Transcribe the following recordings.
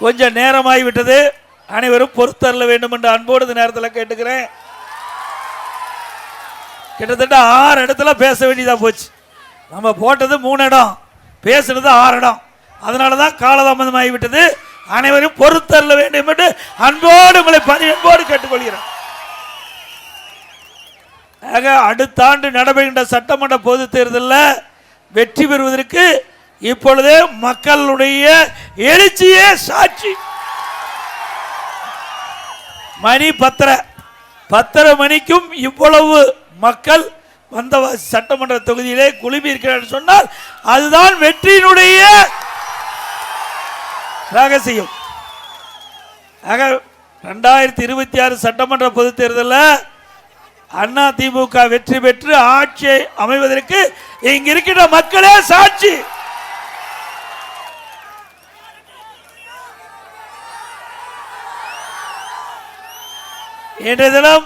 கொஞ்சம் நேரமாகி விட்டது. அனைவரும் பொறுத்தரல வேண்டும் என்று அன்போடு இந்த நேரத்தில் கேட்டுக்கிறேன். கிட்டத்தட்ட ஆறு இடத்துல பேச வேண்டியதாக போச்சு. நம்ம போட்டது மூணு இடம் பேசுனது ஆறு இடம். அதனால தான் காலதாமதமாகி விட்டது. அனைவரும் பொறுத்தரல வேண்டும் என்று அன்போடு உங்களை பணி அன்போடு கேட்டுக்கொள்கிறேன். ஆக அடுத்த ஆண்டு நடைபெறுகின்ற சட்டமன்ற பொதுத் தேர்தலில் வெற்றி பெறுவதற்கு இப்பொழுதே மக்களுடைய எழுச்சியே சாட்சி. மணி பத்தரை பத்தரை மணிக்கும் இவ்வளவு மக்கள் வந்த சட்டமன்ற தொகுதியிலே குழுமி இருக்கிறார் சொன்னால் அதுதான் வெற்றியினுடைய ரகசியம். ஆக ரெண்டாயிரத்தி இருபத்தி ஆறு சட்டமன்ற பொதுத் தேர்தலில் அண்ணா திமுக வெற்றி பெற்று ஆட்சியை அமைவதற்கு இங்க இருக்கின்ற மக்களே சாட்சி. இன்றைய தினம்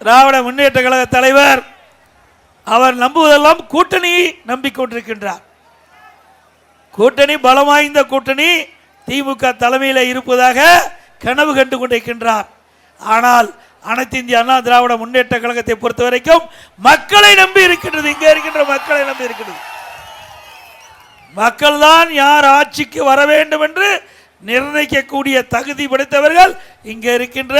திராவிட முன்னேற்ற கழக தலைவர் அவர் நம்புவதெல்லாம் கூட்டணியை நம்பிக்கொண்டிருக்கின்றார். கூட்டணி பலம் வாய்ந்த கூட்டணி திமுக தலைமையில் இருப்பதாக கனவு கண்டு கொண்டிருக்கின்றார். ஆனால் அனைத்து இந்திய அண்ணா திராவிட முன்னேற்ற கழகத்தை பொறுத்த வரைக்கும் மக்களை நம்பி இருக்கின்றது. இங்கே இருக்கின்ற மக்களை நம்பி இருக்கின்றது. மக்கள் தான் யார் ஆட்சிக்கு வர வேண்டும் என்று நிர்ணயிக்கக்கூடிய தகுதி படைத்தவர்கள் இங்கே இருக்கின்ற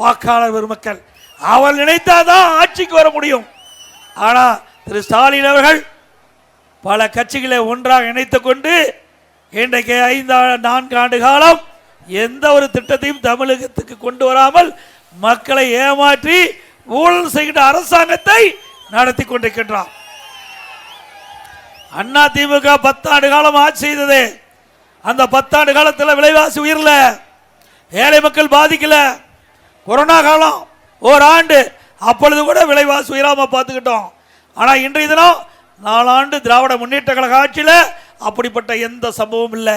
வாக்காளர் பெருமக்கள். அவள் நினைத்தாதான் ஆட்சிக்கு வர முடியும். ஆனால் திரு ஸ்டாலின் அவர்கள் பல கட்சிகளை ஒன்றாக இணைத்து கொண்டு இன்றைக்கு ஐந்து நான்கு ஆண்டு காலம் எந்த ஒரு திட்டத்தையும் தமிழகத்துக்கு கொண்டு வராமல் மக்களை ஏமாற்றி ஊழல் செய்கின்ற அரசாங்கத்தை நடத்தி கொண்டிருக்கின்றார். அண்ணா திமுக பத்தாண்டு காலம் ஆட்சி செய்தது. அந்த பத்தாண்டு காலத்தில் விலைவாசி உயரல. ஏழை மக்கள் பாதிக்கல. கொரோனா காலம் ஓராண்டு. அப்பொழுது கூட விலைவாசி உயராமல் பார்த்துக்கிட்டோம். ஆனால் இன்றைய தினம் நாலாண்டு திராவிட முன்னேற்ற கழக ஆட்சியில் அப்படிப்பட்ட எந்த சம்பவம் இல்லை.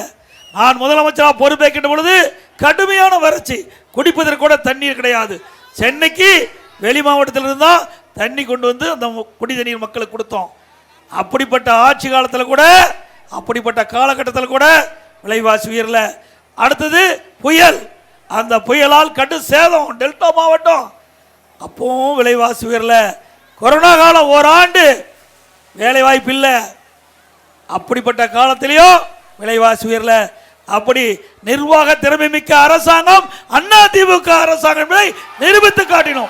நான் முதலமைச்சராக பொறுப்பேற்கின்ற பொழுது கடுமையான வறட்சி. குடிப்பதற்கு கூட தண்ணீர் கிடையாது. சென்னைக்கு வெளி மாவட்டத்தில் தான் தண்ணி கொண்டு வந்து அந்த குடி தண்ணீர் மக்களுக்கு கொடுத்தோம். அப்படிப்பட்ட ஆட்சி காலத்தில் கூட அப்படிப்பட்ட காலகட்டத்தில் கூட விலைவாசி உயரல. அடுத்தது புயல். அந்த புயலால் கடு சேதம். டெல்டா மாவட்டம். அப்பவும் விலைவாசி உயரல. கொரோனா காலம் ஓராண்டு வேலை வாய்ப்பு இல்லை. அப்படிப்பட்ட காலத்திலையும் விலைவாசி உயரல. அப்படி நிர்வாக திறமை மிக்க அரசாங்கம் அண்ணா திமுக அரசாங்கம் நிரூபித்து காட்டினோம்.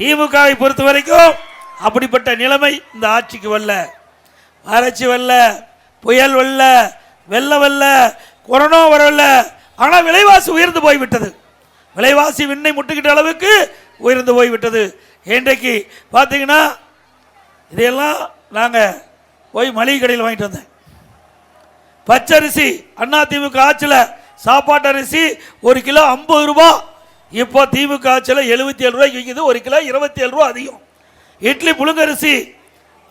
திமுகவை பொறுத்த வரைக்கும் அப்படிப்பட்ட நிலைமை இந்த ஆட்சிக்கு வரல. வறட்சி வரல. புயல் வரல வெள்ளம் வரல கொரோனா வரல. ஆனால் விலைவாசி உயர்ந்து போய்விட்டது. விலைவாசி விண்ணை முட்டுக்கிட்ட அளவுக்கு உயர்ந்து போய்விட்டது. இன்றைக்கு பார்த்தீங்கன்னா இதையெல்லாம் நாங்கள் போய் மளிகை கடையில் வாங்கிட்டு வந்தேன். பச்சரிசி அண்ணா திமுக ஆட்சியில் சாப்பாட்டு அரிசி ஒரு கிலோ ஐம்பது ரூபா. இப்போ திமுக ஆட்சியில் எழுபத்தி ஏழு ரூபாய்க்கு விற்கிது ஒரு கிலோ இருபத்தி ஏழு ரூபா அதிகம். இட்லி புழுங்கரிசி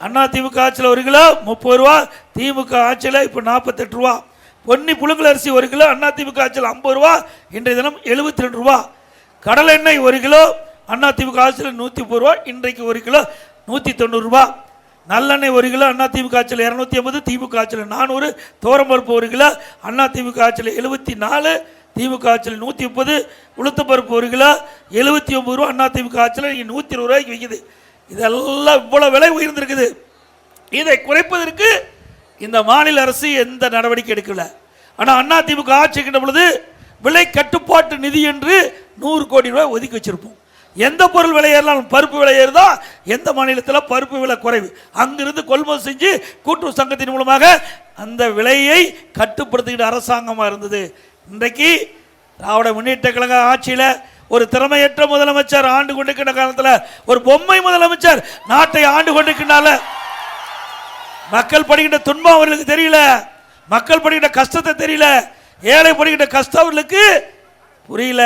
அண்ணா திமுக ஆட்சியில் ஒரு கிலோ முப்பது ரூபா திமுக ஆட்சியில் இப்போ நாற்பத்தெட்டு ரூபா. பொன்னி புழுங்கல் அரிசி ஒரு கிலோ அண்ணா திமுக ஆட்சியில் ஐம்பது ரூபா இன்றைய தினம் எழுபத்தி ரெண்டு ரூபா. கடலை எண்ணெய் ஒரு கிலோ அண்ணா திமுக ஆட்சியில் நூற்றி முப்பது ரூபா இன்றைக்கு ஒரு கிலோ நூற்றி தொண்ணூறுரூவா நல்லெண்ணெய் ஒரு கிலோ அண்ணா திமுக ஆட்சியில் இரநூத்தி ஐம்பது திமுக ஆட்சியில் நானூறு. தோரம்பருப்பு ஒரு கிலோ அண்ணா திமுக ஆட்சியில் எழுபத்தி நாலு திமுக ஆட்சியில் நூற்றி முப்பது உளுத்தப்பருப்பு ஒரு கிலோ எழுபத்தி ஒம்பது ரூபா அண்ணா திமுக ஆட்சியில் இங்கே நூற்றி இருபது ரூபாய்க்கு விற்கிது இதெல்லாம் இவ்வளோ விலை உயர்ந்திருக்குது. இதை குறைப்பதற்கு இந்த மாநில அரசு எந்த நடவடிக்கை எடுக்கல. ஆனால் அண்ணா ஆட்சிக்கின்ற பொழுது விலை கட்டுப்பாட்டு நிதி என்று நூறு கோடி ரூபாய் ஒதுக்கி வச்சிருப்போம். எந்த பொருள் விலை ஏறினாலும் பருப்பு விலை ஏறுதா? எந்த மாநிலத்தில் பருப்பு விலை குறைவு? அங்கிருந்து கொள்முதல் செஞ்சு கூட்டுறவு சங்கத்தின் மூலமாக அந்த விலையை கட்டுப்படுத்துகிற அரசாங்கமாக இருந்தது. இன்றைக்கு திராவிட முன்னேற்ற கழக ஆட்சியில் ஒரு திறமையற்ற முதலமைச்சர் ஆண்டு கொண்டிருக்கிற காலத்தில் ஒரு பொம்மை முதலமைச்சர் நாட்டை ஆண்டு கொண்டிருக்கின்றால. மக்கள் படுகின்ற துன்பம் அவர்களுக்கு தெரியல. மக்கள் படுகின்ற கஷ்டத்தை தெரியல. ஏழை படுகின்ற கஷ்டம் அவர்களுக்கு புரியல.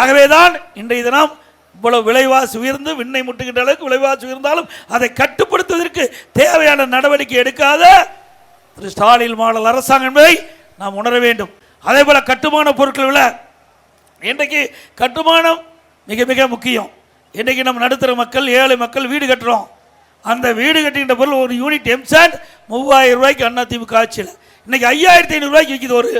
ஆகவேதான் இன்றைய தினம் இவ்வளவு விலைவாசி உயர்ந்து விண்ணை முட்டுகின்ற அளவுக்கு விலைவாசி உயர்ந்தாலும் அதை கட்டுப்படுத்துவதற்கு தேவையான நடவடிக்கை எடுக்காத திரு ஸ்டாலின் மாடல் அரசாங்கம் என்பதை நாம் உணர வேண்டும். அதே போல கட்டுமான பொருட்கள் விலை இன்றைக்கு கட்டுமானம் மிக மிக முக்கியம். இன்றைக்கு நம்ம நடுத்தர மக்கள் ஏழை மக்கள் வீடு கட்டுறோம். அந்த வீடு கட்டுகின்ற பொருள் ஒரு யூனிட் எம்சாண்ட் மூவாயிரம் ரூபாய்க்கு அண்ணா திமுக ஆட்சியில். இன்றைக்கி ஐயாயிரத்தி ஐநூறுரூவாய்க்கு விற்கிது ஒரு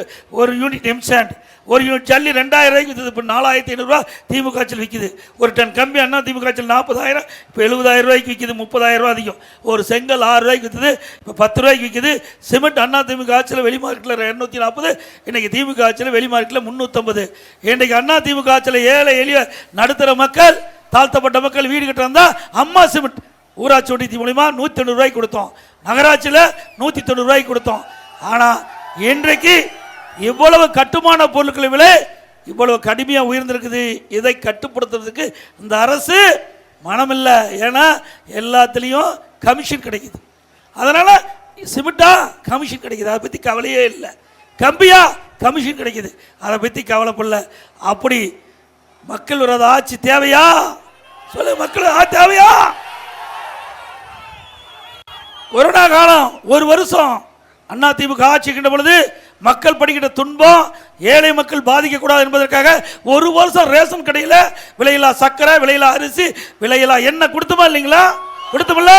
ஒரு யூனிட் எம்சாண்ட் ஒரு யூனிட் ஜல்லி ரெண்டாயிரம் ரூபாய்க்கு விற்கிது இப்போ நாலாயிரத்தி ஐநூறுரூவா திமுக ஆட்சியில் விற்கிது ஒரு டன் கம்பி அண்ணா திமுக ஆட்சியில் நாற்பதாயிரம் இப்போ எழுபதாயிரம் ரூபாய்க்கு விற்கிது முப்பதாயிரம் ரூபா அதிகம். ஒரு செங்கல் ஆறு ரூபாய்க்கு விற்கிது இப்போ பத்து ரூபாய்க்கு விற்கிது சிமெண்ட் அண்ணா திமுக ஆட்சியில் வெளி மார்க்கெட்டில் இரநூத்தி நாற்பது இன்றைக்கி திமுக ஆட்சியில் வெளி மார்க்கெட்டில் முந்நூற்றம்பது இன்றைக்கு அண்ணா திமுக ஆட்சியில் ஏழை எளிய நடுத்தர மக்கள் தாழ்த்தப்பட்ட மக்கள் வீடு கட்ட வந்தால் அம்மா சிமெண்ட். ஊராட்சி ஒன்றியத்தின் மூலிமா நூற்றி தொண்ணூறு ரூபாய்க்கு கொடுத்தோம். நகராட்சியில் நூற்றி தொண்ணூறு ரூபாய்க்கு கொடுத்தோம். ஆனால் இன்றைக்கு இவ்வளவு கட்டுமான பொருட்கள் விலை இவ்வளவு கடுமையாக உயர்ந்திருக்குது. இதை கட்டுப்படுத்துறதுக்கு இந்த அரசு மனமில்லை. ஏன்னா எல்லாத்துலேயும் கமிஷன் கிடைக்குது. அதனால் சிமெண்டா கமிஷன் கிடைக்குது. அதை பற்றி கவலையே இல்லை. கம்பியா கமிஷன் கிடைக்குது. அதை பற்றி கவலைப்படல. அப்படி மக்கள் விரோத ஆட்சி தேவையா? சொல்லு மக்கள் தேவையா? கொரோனா காலம் ஒரு வருஷம் அண்ணா திமுக ஆட்சிக்கின்ற பொழுது மக்கள் படிக்கிற துன்பம் ஏழை மக்கள் பாதிக்கக்கூடாது என்பதற்காக ஒரு வருஷம் ரேஷன் கடையில் விலையில்லா சர்க்கரை விலையில்லா அரிசி விலையில்லா எண்ணெய் கொடுத்தோமா இல்லைங்களா? கொடுத்தோம்ல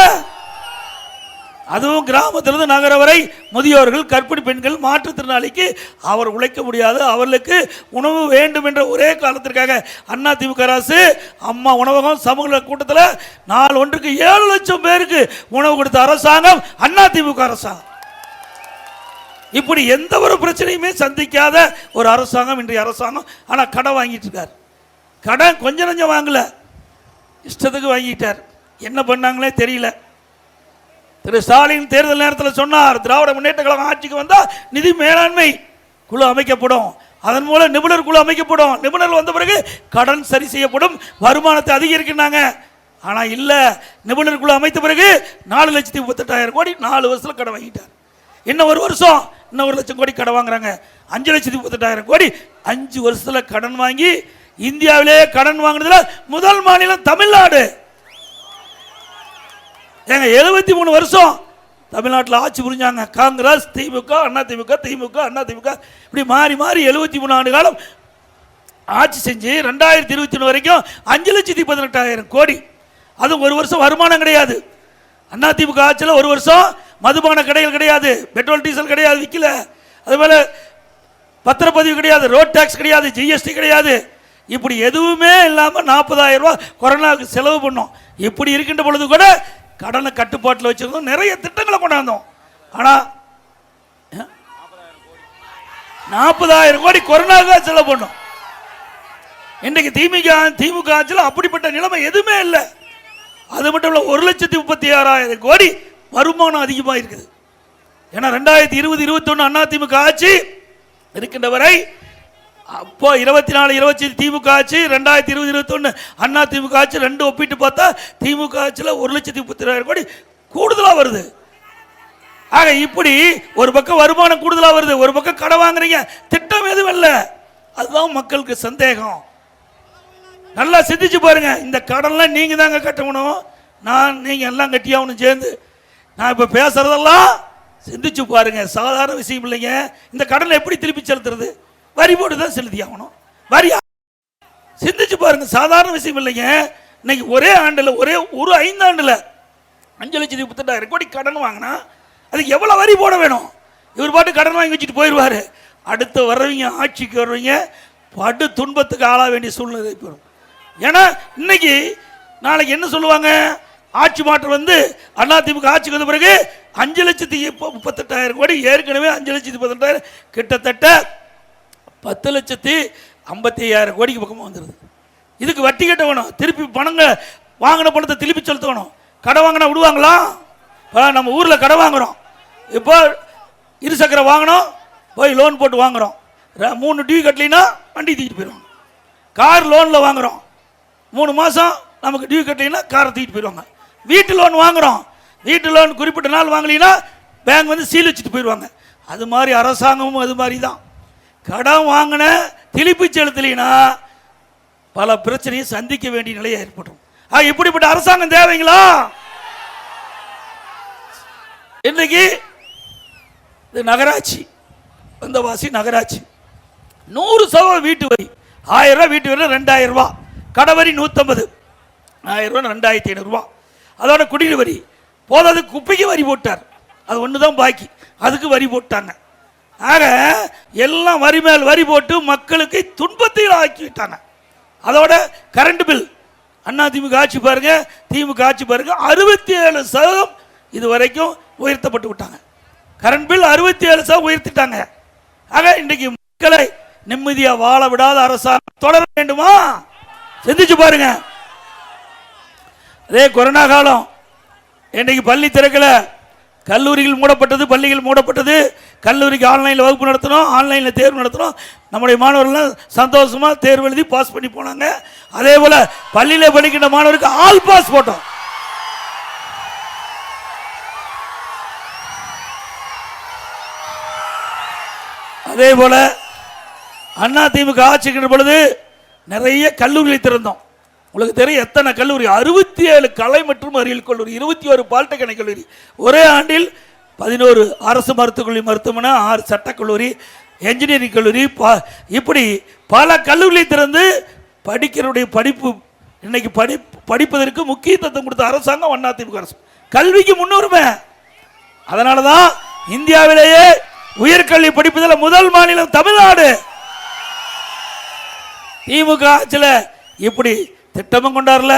அதுவும் கிராமத்திலிருந்து நகர வரை முதியோர்கள் கற்பிணி பெண்கள் மாற்றுத்திறனாளிக்கு அவர் உழைக்க முடியாது. அவர்களுக்கு உணவு வேண்டும் என்ற ஒரே காலத்திற்காக அண்ணா திமுக அரசு அம்மா உணவகம் சமூக கூட்டத்தில் நாலு ஒன்றுக்கு ஏழு லட்சம் பேருக்கு உணவு கொடுத்த அரசாங்கம் அண்ணா திமுக அரசாங்கம் இப்படி எந்த ஒரு பிரச்சனையுமே சந்திக்காத ஒரு அரசாங்கம் இன்றைய அரசாங்கம் ஆனால் கடன் வாங்கிட்டு இருக்கார். கடன் கொஞ்சம் நஞ்சம் வாங்கல. இஷ்டத்துக்கு வாங்கிட்டார். என்ன பண்ணாங்களே தெரியல. திரு ஸ்டாலின் தேர்தல் நேரத்தில் சொன்னார் திராவிட முன்னேற்ற கழகம் ஆட்சிக்கு வந்தால் நிதி மேலாண்மை குழு அமைக்கப்படும். அதன் மூலம் நிபுணர் குழு அமைக்கப்படும். நிபுணர் வந்த பிறகு கடன் சரி செய்யப்படும். வருமானத்தை அதிகரிக்கிறாங்க. ஆனால் இல்லை. நிபுணர் குழு அமைத்த பிறகு நாலு லட்சத்தி முப்பத்தெட்டாயிரம் கோடி நாலு வருஷத்தில் கடன் வாங்கிட்டார். இன்னும் ஒரு வருஷம் இன்னும் ஒரு லட்சம் கோடி கடன் வாங்குறாங்க. அஞ்சு லட்சத்தி முப்பத்தெட்டாயிரம் கோடி. அஞ்சு வருஷத்தில் கடன் வாங்கி இந்தியாவிலே கடன் வாங்கினதுல முதல் மாநிலம் தமிழ்நாடு. ஏங்க எழுபத்தி மூணு வருஷம் தமிழ்நாட்டில் ஆட்சி புரிஞ்சாங்க. காங்கிரஸ் திமுக அண்ணா திமுக திமுக அண்ணா திமுக. இப்படி மாறி மாறி எழுபத்தி மூணு ஆண்டு காலம் ஆட்சி செஞ்சு ரெண்டாயிரத்தி இருபத்தி ஒன்று வரைக்கும் அஞ்சு லட்சத்தி பதினெட்டாயிரம் கோடி. அதுவும் ஒரு வருஷம் வருமானம் கிடையாது. அண்ணா திமுக ஆட்சியில் ஒரு வருஷம் மதுபான கடைகள் கிடையாது பெட்ரோல் டீசல் கிடையாது விற்கல அதுபோல் பத்திரப்பதிவு கிடையாது ரோட் டேக்ஸ் கிடையாது ஜிஎஸ்டி கிடையாது. இப்படி எதுவுமே இல்லாமல் நாற்பதாயிரம் ரூபா கொரோனாவுக்கு செலவு பண்ணோம். இப்படி இருக்கின்ற பொழுது கூட கடனை கட்டுப்பாட்டில் வச்சுருந்தோம். நிறைய திட்டங்களை கொண்டாந்தோம். ஆனால் நாற்பதாயிரம் கோடி கொரோனாவுக்காக செலவு பண்ணோம். இன்றைக்கு திமுக திமுக ஆட்சியில் அப்படிப்பட்ட நிலைமை எதுவுமே இல்லை. அது மட்டும் இல்லை ஒரு லட்சத்தி முப்பத்தி ஆறாயிரம் கோடி வருமானம் அதிகமாக இருக்குது ஏன்னா ரெண்டாயிரத்தி இருபது இருபத்தொன்று அண்ணா திமுக ஆட்சி இருக்கின்ற வரை அப்போ இருபத்தி நாலு இருபத்தி திமுக ஆட்சி ரெண்டாயிரத்தி இருபது இருபத்தொன்று அண்ணா திமுக ஆட்சி ரெண்டு ஒப்பிட்டு பார்த்தா திமுக ஆட்சியில் ஒரு லட்சத்தி முப்பத்தி கோடி கூடுதலாக வருது. ஆக இப்படி ஒரு பக்கம் வருமானம் கூடுதலாக வருது ஒரு பக்கம் கடை வாங்குறீங்க திட்டம் எதுவும் இல்லை. அதுதான் மக்களுக்கு சந்தேகம். நல்லா சிந்திச்சு பாருங்க இந்த கடன்லாம் நீங்கள் தாங்க கட்டணும். நான் நீங்கள் எல்லாம் கட்டியாகணும் சேர்ந்து நான் இப்போ பேசுறதெல்லாம் சிந்திச்சு பாருங்க. சாதாரண விஷயம் இல்லைங்க. இந்த கடனை எப்படி திருப்பி செலுத்துறது? வரி போட்டு தான் செலுத்தி ஆகணும். வரி சிந்திச்சு பாருங்க. சாதாரண விஷயம் இல்லைங்க. இன்னைக்கு ஒரே ஆண்டில் ஒரே ஒரு ஐந்தாண்டில் அஞ்சு லட்சத்தி முப்பத்தெட்டாயிரம் கோடி கடன் வாங்கினா அதுக்கு எவ்வளோ வரி போட வேணும்? இவர் பாட்டு கடன் வாங்கி வச்சுட்டு போயிடுவார் அடுத்து வர்றவங்க ஆட்சிக்கு வர்றவங்க படு துன்பத்துக்கு ஆளாக வேண்டிய சூழ்நிலை போயிடும் ஏன்னா இன்னைக்கு நாளைக்கு என்ன சொல்லுவாங்க? ஆட்சி மாற்றம் வந்து அதிமுக ஆட்சிக்கு வந்த பிறகு அஞ்சு லட்சத்தி முப்பத்தெட்டாயிரம் கோடி ஏற்கனவே அஞ்சு லட்சத்தி முப்பத்தெட்டாயிரம் கிட்டத்தட்ட பத்து லட்சத்தி ஐம்பத்தி ஐயாயிரம் கோடிக்கு பக்கமாக வந்துடுது இதுக்கு வட்டி கட்ட வேணும். திருப்பி பணங்க வாங்கின பணத்தை திருப்பி செலுத்தணும். கடை வாங்கினா விடுவாங்களா? இப்போ நம்ம ஊரில் கடை வாங்குறோம். இப்போ இருசக்கரை வாங்கினோம் போய் லோன் போட்டு வாங்குகிறோம் மூணு டியூ கட்டலினா வண்டி தூக்கிட்டு போயிடுவாங்க. கார் லோனில் வாங்குகிறோம் மூணு மாதம் நமக்கு டியூ கட்டலைன்னா காரை தூக்கிட்டு போயிடுவாங்க. வீட்டு லோன் வாங்குறோம். வீட்டு லோன் குறிப்பிட்ட நாள் வாங்கலைன்னா பேங்க் வந்து சீல் வச்சுட்டு போயிடுவாங்க. அது மாதிரி அரசாங்கமும் அது மாதிரி தான். கடன் வாங்கின திருப்பி செலுத்தலைன்னா பல பிரச்சனையும் சந்திக்க வேண்டிய நிலை ஏற்படும் ஆ இப்படிப்பட்ட அரசாங்கம் தேவைங்களா? இன்னைக்கு இது நகராட்சி வந்தவாசி நகராட்சி. நூறு சதவீதம் வீட்டு வரி. ஆயிரம் ரூபாய் வீட்டு வரி ரெண்டாயிரம் ரூபாய். கடை வரி நூற்றம்பது ஆயிரம் ரூபாய் ரெண்டாயிரத்தி ஐநூறுரூவா அதோட குடிநீர் வரி. போதாது குப்பைக்கு வரி போட்டார். அது ஒன்று தான் பாக்கி. அதுக்கு வரி போட்டாங்க. ஆக எல்லாம் வரி மேல் வரி போட்டு மக்களுக்கு துன்பத்தில் ஆக்கி விட்டாங்க. அதோட கரண்ட் பில் அண்ணா திமுக ஆட்சி பாருங்க. திமுக ஆட்சி பாருங்க. அறுபத்தி ஏழு சதவீதம் இது வரைக்கும் உயர்த்தப்பட்டு விட்டாங்க. கரண்ட் பில் அறுபத்தி ஏழு சதவீதம் உயர்த்திட்டாங்க. ஆக இன்றைக்கு மக்களை நிம்மதியாக வாழ விடாத அரசாங்கம் தொடர வேண்டுமா? சிந்திச்சு பாருங்க. அதே கொரோனா காலம். இன்னைக்கு பள்ளி திறக்கல. கல்லூரிகள் மூடப்பட்டது பள்ளிகள் மூடப்பட்டது. கல்லூரிக்கு ஆன்லைனில் வகுப்பு நடத்தினோம் ஆன்லைனில் தேர்வு நடத்தினோம் நம்முடைய மாணவர்கள்லாம் சந்தோஷமாக தேர்வு எழுதி பாஸ் பண்ணி போனாங்க. அதே போல் பள்ளியில் படிக்கின்ற மாணவருக்கு ஆல் பாஸ் போட்டோம். அதே போல் அண்ணா ஆட்சிக்கின்ற பொழுது நிறைய கல்லூரிகளை திறந்தோம். உங்களுக்கு தெரியும் எத்தனை கல்லூரி? அறுபத்தி ஏழு கலை மற்றும் அறிவியல் கல்லூரி இருபத்தி ஒரு பாலிடெக்னிக் கல்லூரி. ஒரே ஆண்டில் பதினோரு அரசு மருத்துவக் கல்லூரி மருத்துவமனை ஆறு சட்டக்கல்லூரி என்ஜினியரிங் கல்லூரி ப- இப்படி பல கல்லூரிகளை திறந்து படிக்கிறவருடைய படிப்பு இன்னைக்கு படி படிப்பதற்கு முக்கியத்துவம் கொடுத்த அரசாங்கம் அதிமுக திமுக அரசு. கல்விக்கு முன்னுரிமை. அதனால தான் இந்தியாவிலேயே உயர்கல்வி படிப்பதில் முதல் மாநிலம் தமிழ்நாடு. திமுக ஆட்சியில் இப்படி திட்டமும் கொண்டாடல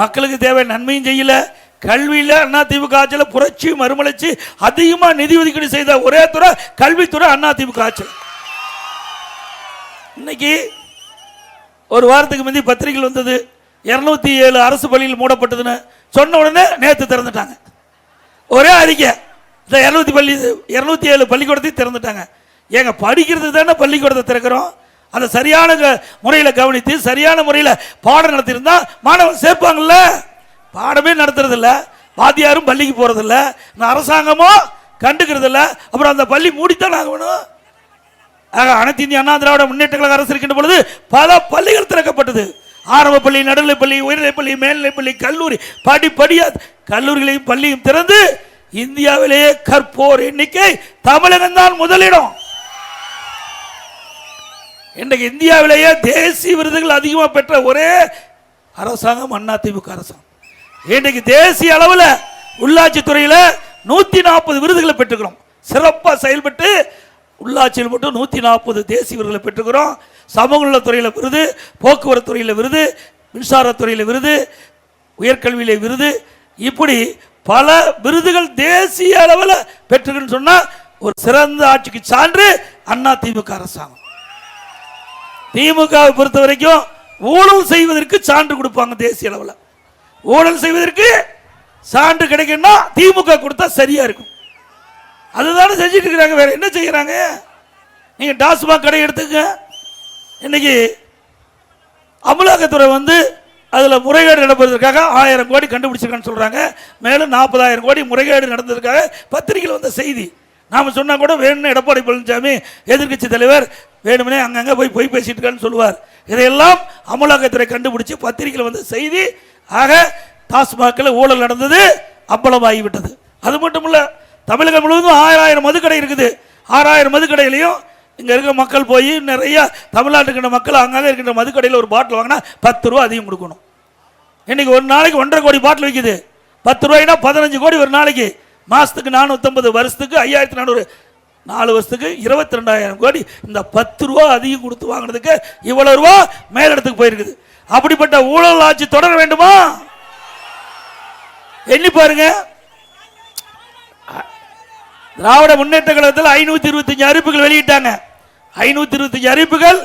மக்களுக்கு தேவை நன்மையும் செய்யல கல்வியில் அண்ணா திமுக ஆட்சியில் புரட்சி மறுமலர்ச்சி அதிகமாக நிதி ஒதுக்கீடு செய்த ஒரே துறை கல்வித்துறை அண்ணா திமுக ஆட்சி. இன்னைக்கு ஒரு வாரத்துக்கு முந்தி பத்திரிகையில் வந்தது இரநூத்தி ஏழு அரசு பள்ளிகள் மூடப்பட்டதுன்னு சொன்ன உடனே நேற்று திறந்துட்டாங்க. ஒரே அறிக்கை இந்த இரநூத்தி பள்ளி இரநூத்தி ஏழு பள்ளிக்கூடத்தையும் திறந்துட்டாங்க. ஏங்க படிக்கிறது தானே பள்ளிக்கூடத்தை திறக்கிறோம்? அதை சரியான முறையில் கவனித்து சரியான முறையில் பாடம் நடத்தியிருந்தா மாணவன் சேர்ப்பாங்கல்ல? பாடமே நடத்துறதில்ல. வாத்தியாரும் பள்ளிக்கு போகிறதில்ல இந்த அரசாங்கமும் கண்டுக்கிறதில்ல. அப்புறம் அந்த பள்ளி மூடித்தான் ஆகணும். ஆக அனைத்து இந்திய அண்ணா திராவிட முன்னேற்ற கழக அரசு இருக்கின்ற பொழுது பல பள்ளிகள் திறக்கப்பட்டது. ஆரம்ப பள்ளி நடுநிலைப் பள்ளி உயர்நிலைப் பள்ளி மேல்நிலைப் பள்ளி கல்லூரி. படிப்படியா கல்லூரிகளையும் பள்ளியும் திறந்து இந்தியாவிலேயே கற்போர் எண்ணிக்கை தமிழகம் தான் முதலிடம். இன்றைக்கு இந்தியாவிலேயே தேசிய விருதுகள் அதிகமாக பெற்ற ஒரே அரசாங்கம் அண்ணா திமுக அரசாங்கம். இன்றைக்கு தேசிய அளவில் உள்ளாட்சி துறையில் நூற்றி நாற்பது விருதுகளை பெற்றுக்கிறோம். சிறப்பாக செயல்பட்டு உள்ளாட்சியில் மட்டும் நூற்றி நாற்பது தேசிய விருதுகளை பெற்றுக்கிறோம். சமூக நலத்துறையில் விருது போக்குவரத்து துறையில் விருது மின்சாரத்துறையில் விருது உயர்கல்வியில் விருது. இப்படி பல விருதுகள் தேசிய அளவில் பெற்றுக்கன்னு சொன்னால் ஒரு சிறந்த ஆட்சிக்கு சான்று அண்ணா திமுக அரசாங்கம். திமுகவை பொறுத்த வரைக்கும் ஊழல் செய்வதற்கு சான்று கொடுப்பாங்க தேசிய அளவில். ஊழல் செய்வதற்கு சான்று கிடைக்குன்னா திமுக கொடுத்தா சரியா இருக்கும். அதுதானே செஞ்சுட்டு இருக்கிறாங்க. வேற என்ன செய்யறாங்க? நீங்க டாஸ்மாக் கடை எடுத்துக்க இன்னைக்கு அமலாக்கத்துறை வந்து அதில் முறைகேடு நடப்பதற்காக ஆயிரம் கோடி கண்டுபிடிச்சிருக்கான்னு சொல்கிறாங்க மேலும் நாற்பதாயிரம் கோடி முறைகேடு நடந்ததுக்காக பத்திரிகையில் வந்த செய்தி. நாம் சொன்னால் கூட வேணும்னு எடப்பாடி பழனிசாமி எதிர்கட்சி தலைவர் வேணும்னே அங்கங்கே போய் பொய் பேசிட்டு இருக்கான்னு சொல்லுவார். இதையெல்லாம் அமலாக்கத்துறை கண்டுபிடிச்சி பத்திரிகையில் வந்து செய்தி ஆக டாஸ்மாகில் ஊழல் நடந்தது அம்பலமாகிவிட்டது. அது மட்டும் இல்லை தமிழகம் முழுவதும் ஆறாயிரம் மதுக்கடை இருக்குது. ஆறாயிரம் மதுக்கடையிலையும் இங்கே இருக்கிற மக்கள் போய் நிறைய தமிழ்நாட்டுக்கிற இருக்கின்ற மக்கள் அங்கங்கே இருக்கின்ற மதுக்கடையில் ஒரு பாட்டில் வாங்கினா பத்து ரூபா அதிகம் கொடுக்கணும். இன்றைக்கி ஒரு நாளைக்கு ஒன்றரை கோடி பாட்டில் விற்கிது பத்து ரூபாய்னா பதினஞ்சு கோடி ஒரு நாளைக்கு. மாதத்துக்கு நானூற்றம்பது வருஷத்துக்கு ஐயாயிரத்தி நானூறு. நாலு வருஷத்துக்கு இருபத்தி ரெண்டாயிரம் கோடி. இந்த பத்து ரூபா அதிகம் கொடுத்து வாங்கினதுக்கு இவ்வளவு ரூபா மேலிடத்துக்கு போயிருக்குது. அப்படிப்பட்ட ஊழல் ஆட்சி தொடர வேண்டுமா? எண்ணி பாருங்க. திராவிட முன்னேற்ற கழகத்தில் ஐநூத்தி இருபத்தஞ்சு அறிவிப்புகள் வெளியிட்டாங்க. ஐநூத்தி இருபத்தஞ்சு அறிவிப்புகள்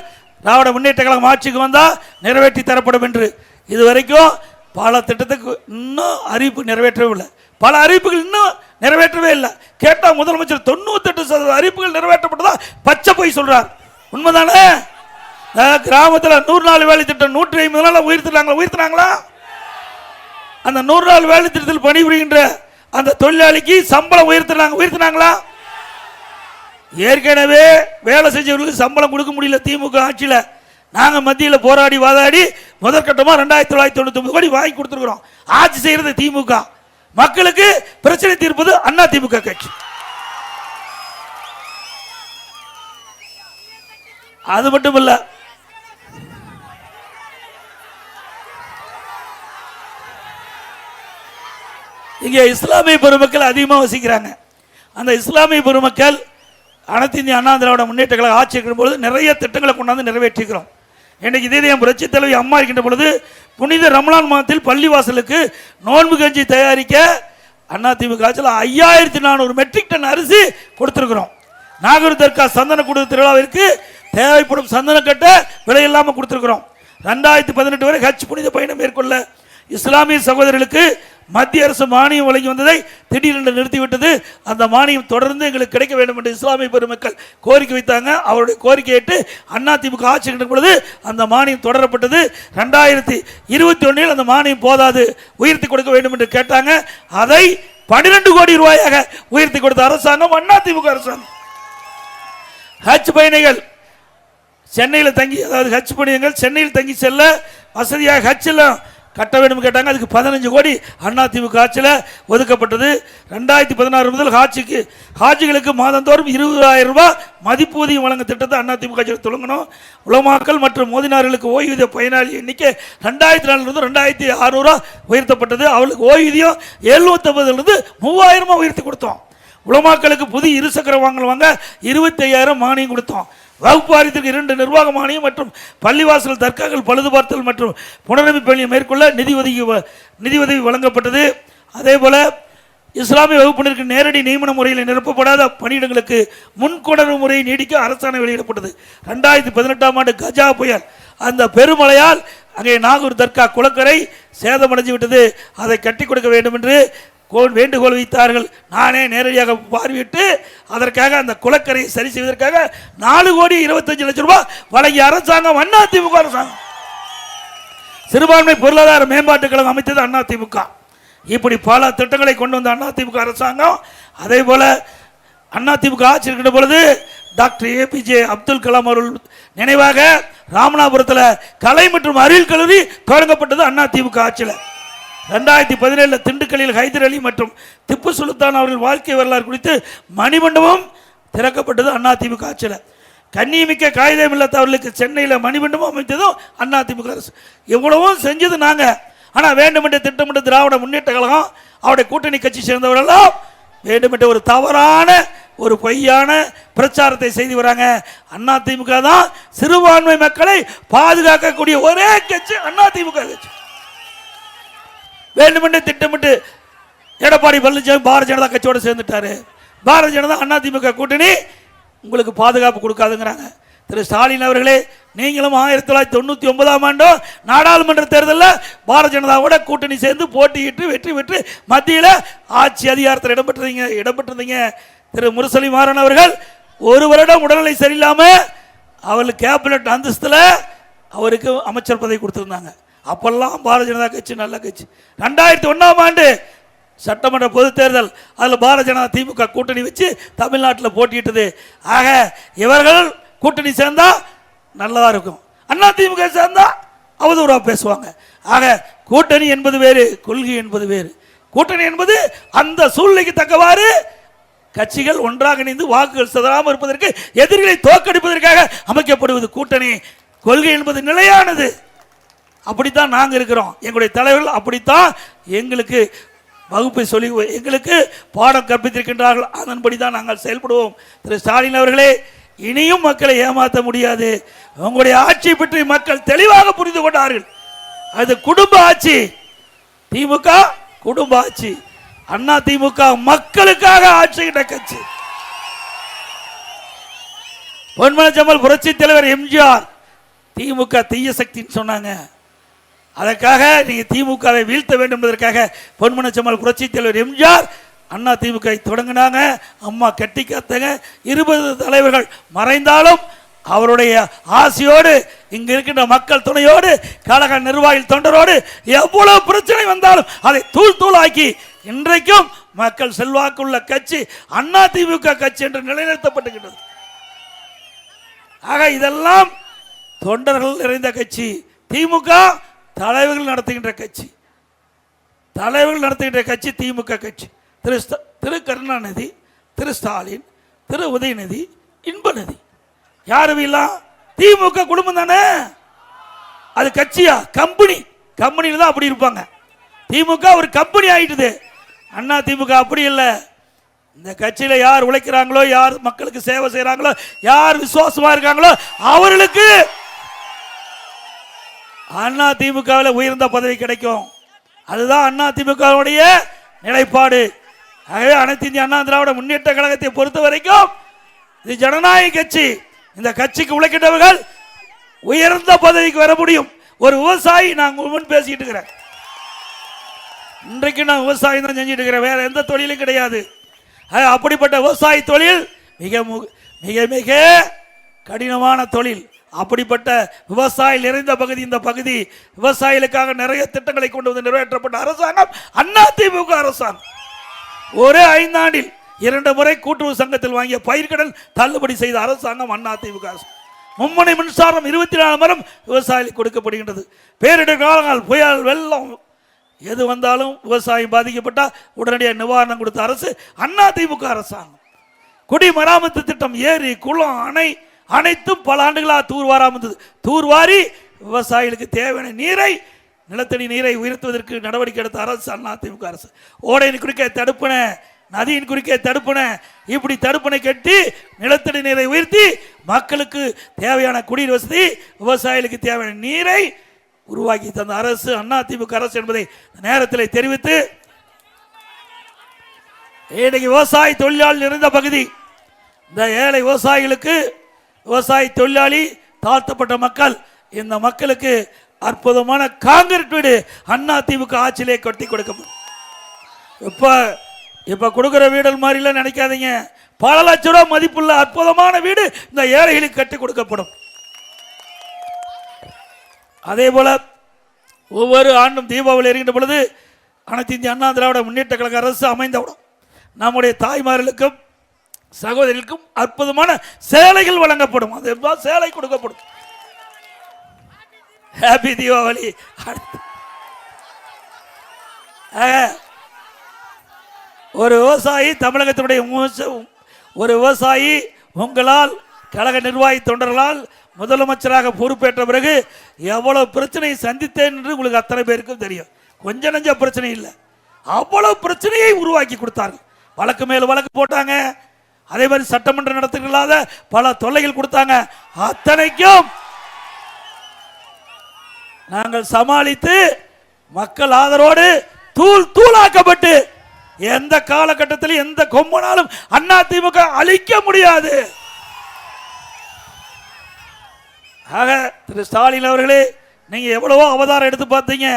திராவிட முன்னேற்ற கழகம் ஆட்சிக்கு வந்தால் நிறைவேற்றி தரப்படும் என்று. இது வரைக்கும் பல திட்டத்துக்கு இன்னும் அறிவிப்பு நிறைவேற்றவே இல்லை. பல அறிவிப்புகள் இன்னும் நிறைவேற்றவே இல்லை. கேட்டால் முதலமைச்சர் தொண்ணூத்தெட்டு சதவீத அறிவிப்புகள் நிறைவேற்றப்பட்டதா? பச்சை போய் சொல்கிறார் உண்மைதானே? கிராமத்தில் நூறு நாள் வேலை திட்டம் நூற்றி ஐம்பது நாள் உயிர்த்துட்டாங்களா? உயிர்த்துனாங்களா? அந்த நூறு நாள் வேலை திட்டத்தில் பணிபுரிகின்ற அந்த தொழிலாளிக்கு சம்பளம் உயர்த்தினாங்க உயர்த்தினாங்களா? ஏற்கனவே வேலை செஞ்சவர்களுக்கு சம்பளம் கொடுக்க முடியல திமுக ஆட்சியில். நாங்கள் மத்தியில் போராடி வாதாடி முதற்கட்டமாக ரெண்டாயிரத்தி தொள்ளாயிரத்தி தொண்ணூற்றி ஒன்பது கோடி வாங்கி கொடுத்துருக்குறோம். ஆட்சி செய்கிறது திமுக. மக்களுக்கு பிரச்சனை தீர்ப்பது அண்ணா திமுக கட்சி. அது மட்டும் இல்ல இங்கே இஸ்லாமிய பெருமக்கள் அதிகமாக வசிக்கிறாங்க. அந்த இஸ்லாமிய பெருமக்கள் அனைத்து இந்திய அண்ணா திராவிட முன்னேற்ற கழக ஆட்சி பொழுது நிறைய திட்டங்களை கொண்டாந்து நிறைவேற்றிக்கிறோம். இன்னைக்கு இதே என் புரட்சி தலைவி அம்மா இருக்கின்ற பொழுது புனித ரமலான் மாதத்தில் பள்ளிவாசலுக்கு நோன்பு கஞ்சி தயாரிக்க அண்ணா திமுக ஆட்சியில் ஐயாயிரத்தி நானூறு மெட்ரிக் டன் அரிசி கொடுத்துருக்குறோம். நாகூர் தர்கா சந்தன குடு திருவிழாவிற்கு தேவைப்படும் சந்தன கட்ட விலை இல்லாமல் கொடுத்துருக்குறோம். ரெண்டாயிரத்தி பதினெட்டு வரை ஹஜ் புனித பயணம் மேற்கொள்ள இஸ்லாமிய சகோதரர்களுக்கு மத்திய அரசு மானியம் வழங்கி வந்ததை திடீரென்று நிறுத்திவிட்டது. அந்த மானியம் தொடர்ந்து எங்களுக்கு கிடைக்க வேண்டும் என்று இஸ்லாமிய பெருமக்கள் கோரிக்கை வைத்தாங்க. அவருடைய கோரிக்கை அண்ணா அதிமுக ஆட்சி இருக்கின்ற பொழுது அந்த மானியம் தொடரப்பட்டது. ரெண்டாயிரத்தி இருபத்தி ஒன்றில் அந்த மானியம் போதாது உயர்த்தி கொடுக்க வேண்டும் என்று கேட்டாங்க. அதை பன்னிரெண்டு கோடி ரூபாயாக உயர்த்தி கொடுத்த அரசாங்கம் அதிமுக அரசாங்கம். ஹஜ் பயணிகள் சென்னையில் தங்கி அதாவது ஹஜ் பயணிகள் சென்னையில் தங்கி செல்ல வசதியாக ஹஜ்ஜில் கட்ட வேண்டும் கேட்டாங்க. அதுக்கு பதினஞ்சு கோடி அதிமுக ஆட்சியில் ஒதுக்கப்பட்டது. ரெண்டாயிரத்தி பதினாறு முதல் ஹாட்சிக்கு ஹாஜிகளுக்கு மாதந்தோறும் இருபதாயிரம் ரூபாய் மதிப்பூதியம் வழங்க திட்டத்தை அதிமுக ஆட்சியில் தொடங்கணும். உலமாக்கல் மற்றும் மோதினார்களுக்கு ஓய்வூதிய பயனாளி எண்ணிக்கை ரெண்டாயிரத்தி நாலுலேருந்து ரெண்டாயிரத்தி அறுநூறுவா உயர்த்தப்பட்டது. அவளுக்கு ஓய்வூதியம் எழுநூற்றம்பதுலேருந்து மூவாயிரமாக உயர்த்தி கொடுத்தோம். உலமாக்களுக்கு புதிய இருசக்கர வாங்கல் வாங்க இருபத்தையாயிரம் மானியம் கொடுத்தோம். வகுப்பு வாரியத்திற்கு இரண்டு நிர்வாக மானியம் மற்றும் பள்ளிவாசல் தர்காக்கள் பழுதுபார்த்தல் மற்றும் புனரமைப்பு பணியை மேற்கொள்ள நிதி உதவி வ- நிதி உதவி வழங்கப்பட்டது. அதே போல் இஸ்லாமிய வகுப்பினருக்கு நேரடி நியமன முறையில் நிரப்பப்படாத பணியிடங்களுக்கு முன்கொணர்வு முறையை நீடிக்க அரசாணை வெளியிடப்பட்டது. ரெண்டாயிரத்தி பதினெட்டாம் ஆண்டு கஜா புயல். அந்த பெருமழையால் அங்கே நாகூர் தர்கா குளக்கரை சேதமடைஞ்சு விட்டது அதை கட்டி கொடுக்க வேண்டும் என்று கோல் வேண்டுகோள் வைத்தார்கள். நானே நேரடியாக பார்வையிட்டு அதற்காக அந்த குளக்கரையை சரி செய்வதற்காக நாலு கோடி இருபத்தஞ்சு லட்சம் ரூபாய் வழங்கிய அரசாங்கம் அண்ணா திமுக அரசாங்கம். சிறுபான்மை பொருளாதார மேம்பாட்டுக் கழகம் அமைத்தது அண்ணா திமுக இப்படி பல திட்டங்களை கொண்டு வந்த அண்ணா திமுக அரசாங்கம் அதே போல அதிமுக ஆட்சி இருக்கின்ற பொழுது டாக்டர் ஏபிஜே அப்துல் கலாம் அவர்கள் நினைவாக ராமநாதபுரத்தில் கலை மற்றும் அறிவியல் கல்லூரி தொடங்கப்பட்டது அதிமுக ஆட்சியில். ரெண்டாயிரத்தி பதினேழில் திண்டுக்கல்லில் ஹைதர் அலி மற்றும் திப்பு சுல்தான் அவர்கள் வாழ்க்கை வரலாறு குறித்து மணிமண்டபம் திறக்கப்பட்டது அதிமுக ஆட்சியில். கண்ணியமிக்க காகிதம் இல்லாதவர்களுக்கு சென்னையில் மணிமண்டபம் அமைத்ததும் அதிமுக அரசு. எவ்வளவும் செஞ்சது நாங்கள் ஆனால் வேண்டுமென்ற திட்டமிட்ட திராவிட முன்னேற்ற கழகம் அவருடைய கூட்டணி கட்சி சேர்ந்தவரெல்லாம் வேண்டுமென்ற ஒரு தவறான ஒரு பொய்யான பிரச்சாரத்தை செய்து வராங்க. அதிமுக தான் சிறுபான்மை மக்களை பாதுகாக்கக்கூடிய ஒரே கட்சி அதிமுக கட்சி. வேண்டுமென்று திட்டமிட்டு எடப்பாடி பழனிசாமி பாரதிய ஜனதா கட்சியோட சேர்ந்துட்டாரு. பாரதிய ஜனதா அதிமுக கூட்டணி உங்களுக்கு பாதுகாப்பு கொடுக்காதுங்கிறாங்க. திரு ஸ்டாலின் அவர்களே நீங்களும் ஆயிரத்தி தொள்ளாயிரத்தி தொண்ணூற்றி ஒன்பதாம் ஆண்டும் நாடாளுமன்ற தேர்தலில் பாரதிய ஜனதாவோட கூட்டணி சேர்ந்து போட்டியிட்டு வெற்றி பெற்று மத்தியில் ஆட்சி அதிகாரத்தில் இடம்பெற்றிருந்தீங்க இடம்பெற்றிருந்தீங்க. திரு முரசலி மாறன் அவர்கள் ஒரு வருடம் உடல்நிலை சரியில்லாமல் அவர் கேபினட் அந்தஸ்தில் அவருக்கு அமைச்சர் பதவி கொடுத்துருந்தாங்க. அப்பெல்லாம் பாரதிய ஜனதா கட்சி நல்ல கட்சி. ரெண்டாயிரத்தி ஒன்றாம் ஆண்டு சட்டமன்ற பொதுத் தேர்தல் அதில் பாரதிய ஜனதா திமுக கூட்டணி வச்சு தமிழ்நாட்டில் போட்டியிட்டது. ஆக இவர்கள் கூட்டணி சேர்ந்தால் நல்லதாக இருக்கும். அண்ணா திமுக சேர்ந்தால் அவதூறாக பேசுவாங்க. ஆக கூட்டணி என்பது வேறு கொள்கை என்பது வேறு. கூட்டணி என்பது அந்த சூழ்நிலைக்கு தக்கவாறு கட்சிகள் ஒன்றாக இணைந்து வாக்குகள் சிதறாமல் இருப்பதற்கு எதிரிகளை தோற்கடிப்பதற்காக அமைக்கப்படுவது கூட்டணி. கொள்கை என்பது நிலையானது. அப்படித்தான் நாங்கள் இருக்கிறோம். எங்களுடைய தலைவர்கள் அப்படித்தான் எங்களுக்கு வகுப்பை சொல்லி எங்களுக்கு பாடம் கற்பித்திருக்கின்றார்கள். அதன்படி தான் நாங்கள் செயல்படுவோம். திரு ஸ்டாலின் அவர்களே இனியும் மக்களை ஏமாற்ற முடியாது. உங்களுடைய ஆட்சி பற்றி மக்கள் தெளிவாக புரிந்து கொண்டார்கள். அது குடும்ப ஆட்சி. திமுக குடும்ப ஆட்சி. அண்ணா திமுக மக்களுக்காக ஆட்சியிட்ட கட்சி பொன்மனச்சம்மல் புரட்சி தலைவர் எம்ஜிஆர் திமுக தீய சக்தின்னு சொன்னாங்க. அதற்காக நீங்க திமுகவை வீழ்த்த வேண்டும் என்பதற்காக பொன்மனச்சம்மல் புரட்சி தலைவர் எம்ஜிஆர் அண்ணா திமுக தொடங்கினாங்க அம்மா கட்டி காத்தங்க இருபது தலைவர்கள் மறைந்தாலும் அவருடைய ஆசையோடு இங்கு இருக்கின்ற மக்கள் துணையோடு கழக நிர்வாகிகள் தொண்டரோடு எவ்வளவு பிரச்சனை வந்தாலும் அதை தூள் தூளாக்கி இன்றைக்கும் மக்கள் செல்வாக்குள்ள கட்சி அண்ணா திமுக கட்சி என்று நிலைநிறுத்தப்பட்டுகின்றது. ஆக இதெல்லாம் தொண்டர்கள் நிறைந்த கட்சி. திமுக தலைவர்கள் நடத்துகின்ற கட்சி. தலைவர்கள் நடத்துகின்ற கட்சி திமுக கட்சி. திரு திரு கருணாநிதி திரு ஸ்டாலின் திரு உதயநிதி இன்பநிதி யாரு எல்லாம் திமுக குடும்பம் தானே? அது கட்சியா? கம்பெனி. கம்பெனியில் தான் அப்படி இருப்பாங்க. திமுக ஒரு கம்பெனி ஆயிட்டுது. அண்ணா திமுக அப்படி இல்லை. இந்த கட்சியில் யார் உழைக்கிறாங்களோ யார் மக்களுக்கு சேவை செய்கிறாங்களோ யார் விசுவாசமாக இருக்காங்களோ அவர்களுக்கு அண்ணா திமுகவில் உயர்ந்த பதவி கிடைக்கும். அதுதான் அண்ணா திமுகவுடைய நிலைப்பாடு. ஆகவே அனைத்து இந்திய அண்ணா திராவிட முன்னேற்ற கழகத்தை பொறுத்த வரைக்கும் இது ஜனநாயக கட்சி. இந்த கட்சிக்கு உழைக்கின்றவர்கள் உயர்ந்த பதவிக்கு வர முடியும். ஒரு விவசாயி நான் முன் பேசிட்டு இருக்கிறேன். இன்றைக்கு நான் விவசாயம் தான் செஞ்சுட்டு இருக்கிறேன். வேற எந்த தொழிலும் கிடையாது. அப்படிப்பட்ட விவசாய தொழில் மிக மு- மிக மிக கடினமான தொழில். அப்படிப்பட்ட விவசாயம் நிறைந்த பகுதி இந்த பகுதி விவசாயிகளுக்காக நிறைய திட்டங்களை கொண்டு வந்து நிறைவேற்றப்பட்ட அரசாங்கம் அண்ணா திமுக அரசாங்கம். ஒரே ஐந்தாண்டில் இரண்டு முறை கூட்டுறவு சங்கத்தில் வாங்கிய பயிர்கடன் தள்ளுபடி செய்த அரசாங்கம் அண்ணா திமுக அரசு மும்முனை மின்சாரம் இருபத்தி நாலு மரம் விவசாயிகளுக்கு கொடுக்கப்படுகின்றது. பேரிடர் காலங்கள் புயல் வெள்ளம் எது வந்தாலும் விவசாயம் பாதிக்கப்பட்டால் உடனடியாக நிவாரணம் கொடுத்த அரசு அண்ணா திமுக அரசாங்கம். குடிமராமத்து திட்டம் ஏரி குளம் அணை அனைத்தும் பல ஆண்டுகளாக தூர்வாராம இருந்தது. தூர்வாரி விவசாயிகளுக்கு தேவையான நீரை நிலத்தடி நீரை உயர்த்துவதற்கு நடவடிக்கை எடுத்த அரசு அண்ணா திமுக அரசு. ஓடையின் குறுக்கே தடுப்பன நதியின் குறுக்கே தடுப்பின இப்படி தடுப்பணை கட்டி நிலத்தடி நீரை உயர்த்தி மக்களுக்கு தேவையான குடிநீர் வசதி விவசாயிகளுக்கு தேவையான நீரை உருவாக்கி தந்த அரசு அண்ணா திமுக அரசு என்பதை நேரத்தில் தெரிவித்து இன்னைக்கு விவசாய தொழிலாளி நிறைந்த பகுதி. இந்த ஏழை விவசாயிகளுக்கு விவசாய தொழிலாளி தாழ்த்தப்பட்ட மக்கள் இந்த மக்களுக்கு அற்புதமான காங்கிரீட் வீடு அண்ணா திமுக ஆட்சியிலே கட்டி கொடுக்கப்படும். இப்போ இப்போ கொடுக்குற வீடல் மாதிரிலாம் நினைக்காதீங்க. பல லட்ச ரூபாய் மதிப்புள்ள அற்புதமான வீடு இந்த ஏழைகளுக்கு கட்டி கொடுக்கப்படும். அதே போல ஒவ்வொரு ஆண்டும் தீபாவளி எறிகின்ற பொழுது அனைத்து இந்திய அண்ணா திராவிட முன்னேற்ற கழக அரசு அமைந்தவுடன் நம்முடைய தாய்மார்களுக்கும் சகோதரிக்கும் அற்புதமான சேலைகள் வழங்கப்படும். அது சேலை கொடுக்கப்படும். ஹாப்பி தீபாவளி ஒரு விவசாயி தமிழகத்தினுடைய ஒரு விவசாயி உங்களால் கழக நிர்வாகி தொண்டர்களால் முதலமைச்சராக பொறுப்பேற்ற பிறகு எவ்வளவு பிரச்சனையை சந்தித்தேன் என்று உங்களுக்கு அத்தனை பேருக்கும் தெரியும். கொஞ்ச நஞ்ச பிரச்சனை இல்லை. அவ்வளவு பிரச்சனையை உருவாக்கி கொடுத்தார்கள். வழக்கு மேல் வழக்கு போட்டாங்க. அதே மாதிரி சட்டமன்ற நடத்துகளாத பல தொல்லைகள் கொடுத்தாங்க. அத்தனைக்கும் நாங்கள் சமாளித்து மக்கள் ஆதரவோடு தூள் தூளாக்கப்பட்டு எந்த காலகட்டத்திலும் எந்த கொம்பனாலும் அண்ணா திமுக அழிக்க முடியாது. ஆக திரு ஸ்டாலின் அவர்களே நீங்க எவ்வளவோ அவதாரம் எடுத்து பார்த்தீங்க.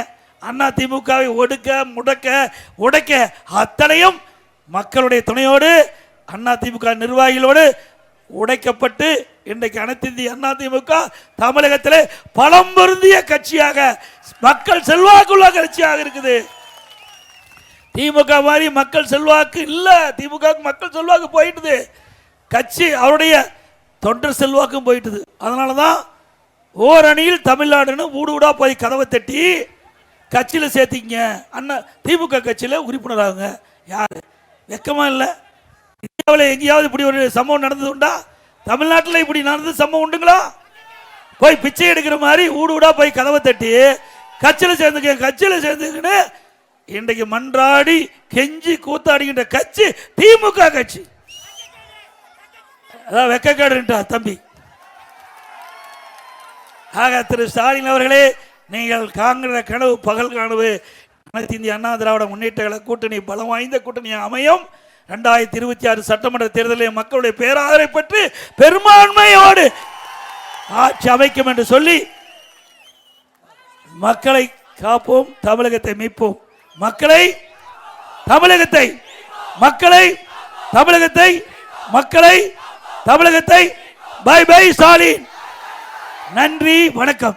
அண்ணா திமுகவை ஒடுக்க முடக்க உடைக்க அத்தனையும் மக்களுடைய துணையோடு அண்ணா திமுக நிர்வாகிகளோடு உடைக்கப்பட்டு இன்றைக்கு அனைத்து இந்திய அண்ணா திமுக தமிழகத்தில் பலம் பொருந்திய கட்சியாக மக்கள் செல்வாக்குள்ள கட்சியாக இருக்குது. திமுக மாதிரி மக்கள் செல்வாக்கு இல்லை. திமுக மக்கள் செல்வாக்கு போயிட்டுது. கட்சி அவருடைய தொண்டர் செல்வாக்கும் போயிட்டுது. அதனால தான் ஓரணியில் தமிழ்நாடுன்னு ஊடு ஊடாக போய் கதவை தட்டி கட்சியில் சேர்த்திங்க. அண்ணா திமுக கட்சியில் உறுப்பினராகுங்க. யார்? வெக்கமாக இல்லை. இந்தியாவில் எங்கேயாவது இப்படி ஒரு சம்பவம் நடந்தது உண்டா தமிழ்நாட்டில் இப்படி நடந்தது சம்பவம் உண்டுங்களா? போய் பிச்சை எடுக்கிற மாதிரி ஊடு ஊடா போய் கதவை தட்டி கட்சியில் சேர்ந்துக்க கட்சியில் சேர்ந்துக்கின்னு இன்றைக்கு மன்றாடி கெஞ்சி கூத்தாடுகின்ற கட்சி திமுக கட்சி. அதான் வெக்கக்காடுன்ட்டா தம்பி. ஆக திரு ஸ்டாலின் அவர்களே நீங்கள் காங்கிரஸ் கனவு பகல் கனவு அனைத்து இந்திய அண்ணா திராவிட முன்னேற்ற கழக கூட்டணி பலம் வாய்ந்த கூட்டணி அமையும். ரெண்டாயிரத்தி இருபத்தி ஆறு சட்டமன்ற தேர்தலில் மக்களுடைய பேராதரை பெற்று பெரும்பான்மையோடு ஆட்சி அமைக்கும் என்று சொல்லி மக்களை காப்போம் தமிழகத்தை மீட்போம். மக்களை தமிழகத்தை மக்களை தமிழகத்தை மக்களை தமிழகத்தை. Bye bye Stalin. நன்றி வணக்கம்.